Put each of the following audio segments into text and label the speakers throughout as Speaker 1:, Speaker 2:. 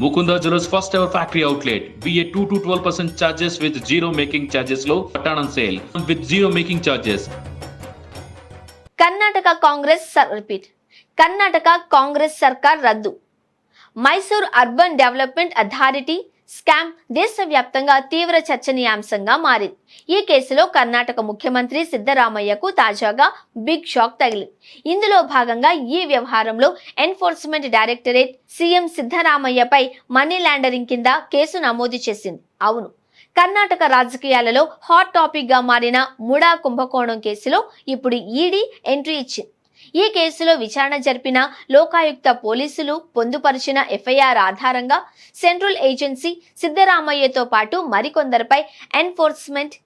Speaker 1: Mukunda Jewelers first ever factory outlet. BA 2 to 12% charges with zero making charges low. Pattern on sale with zero making charges.
Speaker 2: Karnataka Congress sir- repeat Karnataka Congress సర్కార్ రద్దు Mysore urban development authority scam దేశవ్యాప్తంగా తీవ్ర చర్చనీయాంశంగా మారింది. ఈ కేసులో కర్ణాటక ముఖ్యమంత్రి సిద్ధరామయ్యకు తాజాగా బిగ్ షాక్ తగిలింది. ఇందులో భాగంగా ఈ వ్యవహారంలో ఎన్ఫోర్స్మెంట్ డైరెక్టరేట్ సీఎం సిద్ధరామయ్యపై మనీ లాండరింగ్ కింద కేసు నమోదు చేసింది. అవును కర్ణాటక రాజకీయాలలో హాట్ టాపిక్గా మారిన ముడా కుంభకోణం కేసులో ఇప్పుడు ఈడీ ఎంట్రీ ఇచ్చింది. ఈ కేసులో విచారణ జరిపిన లోకాయుక్త పోలీసులు పొందుపరిచిన ఎఫ్ఐఆర్ ఆధారంగా సెంట్రల్ ఏజెన్సీ సిద్ధరామయ్యతో పాటు మరికొందరిపై ఎన్ఫోర్స్మెంట్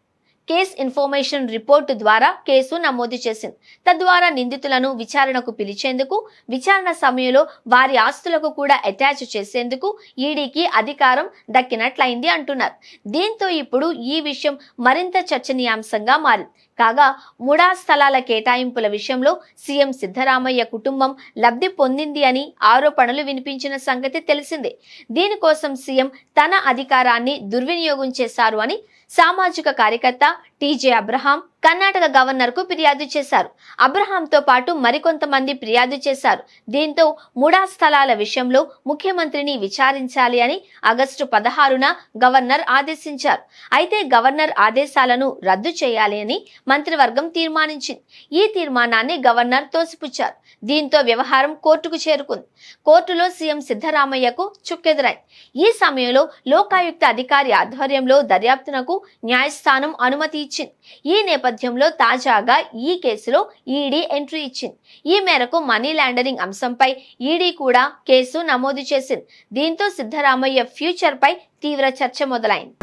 Speaker 2: కేస్ ఇన్ఫర్మేషన్ రిపోర్టు ద్వారా కేసు నమోదు చేసింది. తద్వారా నిందితులను విచారణకు పిలిచేందుకు విచారణ సమయంలో వారి ఆస్తులకు కూడా అటాచ్ చేసేందుకు ఈడీకి అధికారం దక్కినట్లయింది అంటున్నారు. దీంతో ఇప్పుడు ఈ విషయం మరింత చర్చనీయాంశంగా మారింది. కాగా ముడా స్థలాల కేటాయింపుల విషయంలో సీఎం సిద్ధరామయ్య కుటుంబం లబ్ధి పొందింది అని ఆరోపణలు వినిపించిన సంగతి తెలిసిందే. దీనికోసం సీఎం తన అధికారాన్ని దుర్వినియోగం చేశారు అని సామాజిక కార్యకర్త టీజే అబ్రహాం కర్ణాటక గవర్నర్కు ఫిర్యాదు చేశారు. అబ్రహాంతో పాటు మరికొంతమంది ఫిర్యాదు చేశారు. దీంతో ముడా స్థలాల విషయంలో ముఖ్యమంత్రిని విచారించాలి అని ఆగస్టు పదహారున గవర్నర్ ఆదేశించారు. అయితే గవర్నర్ ఆదేశాలను రద్దు చేయాలి అని మంత్రివర్గం తీర్మానించింది. ఈ తీర్మానాన్ని గవర్నర్ తోసిపుచ్చారు. దీంతో వ్యవహారం కోర్టుకు చేరుకుంది. కోర్టులో సీఎం సిద్ధరామయ్యకు చుక్కెదురాయి ఈ సమయంలో లోకాయుక్త అధికారి ఆధ్వర్యంలో దర్యాప్తునకు న్యాయస్థానం అనుమతి ఇచ్చింది. ఈ నేపథ్యంలో తాజాగా ఈ కేసులో ఈడీ ఎంట్రీ ఇచ్చింది. ఈ మేరకు మనీ లాండరింగ్ అంశంపై ఈడీ కూడా కేసు నమోదు చేసింది. దీంతో సిద్ధరామయ్య ఫ్యూచర్ పై తీవ్ర చర్చ మొదలైంది.